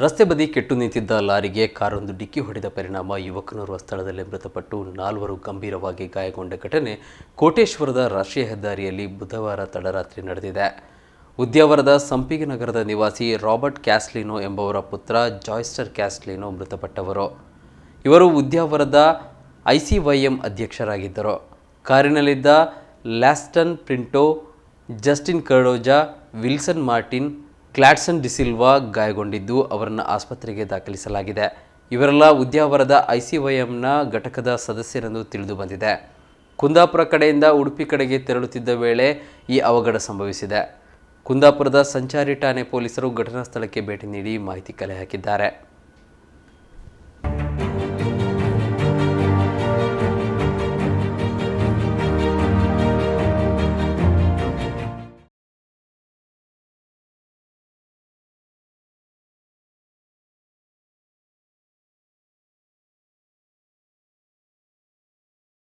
ರಸ್ತೆ ಬದಿ ಕೆಟ್ಟು ನಿಂತಿದ್ದ ಲಾರಿಗೆ ಕಾರೊಂದು ಡಿಕ್ಕಿ ಹೊಡೆದ ಪರಿಣಾಮ ಯುವಕನೋರ್ವ ಸ್ಥಳದಲ್ಲೇ ಮೃತಪಟ್ಟು ನಾಲ್ವರು ಗಂಭೀರವಾಗಿ ಗಾಯಗೊಂಡ ಘಟನೆ ಕೋಟೇಶ್ವರದ ರಾಷ್ಟ್ರೀಯ ಹೆದ್ದಾರಿಯಲ್ಲಿ ಬುಧವಾರ ತಡರಾತ್ರಿ ನಡೆದಿದೆ. ಉದ್ಯಾವರದ ಸಂಪಿಗೆ ನಗರದ ನಿವಾಸಿ ರಾಬರ್ಟ್ ಕ್ಯಾಸ್ಲಿನೋ ಎಂಬವರ ಪುತ್ರ ಜಾಯ್ಸ್ಟರ್ ಕ್ಯಾಸ್ಲಿನೋ ಮೃತಪಟ್ಟವರು. ಇವರು ಉದ್ಯಾವರದ ಐಸಿವೈಎಂ ಅಧ್ಯಕ್ಷರಾಗಿದ್ದರು. ಕಾರಿನಲ್ಲಿದ್ದ Laston Printo, Justin Cardoza, Wilson Martin Cladson D'Silva ಗಾಯಗೊಂಡಿದ್ದು ಅವರನ್ನು ಆಸ್ಪತ್ರೆಗೆ ದಾಖಲಿಸಲಾಗಿದೆ. ಇವರೆಲ್ಲ ಉದ್ಯಾವರದ ಐಸಿವೈಎಂನ ಘಟಕದ ಸದಸ್ಯರೆಂದು ತಿಳಿದು ಬಂದಿದೆ. ಕುಂದಾಪುರ ಕಡೆಯಿಂದ ಉಡುಪಿ ಕಡೆಗೆ ತೆರಳುತ್ತಿದ್ದ ವೇಳೆ ಈ ಅವಘಡ ಸಂಭವಿಸಿದೆ. ಕುಂದಾಪುರದ ಸಂಚಾರಿ ಠಾಣೆ ಪೊಲೀಸರು ಘಟನಾ ಸ್ಥಳಕ್ಕೆ ಭೇಟಿ ನೀಡಿ ಮಾಹಿತಿ ಕಲೆ ಹಾಕಿದ್ದಾರೆ.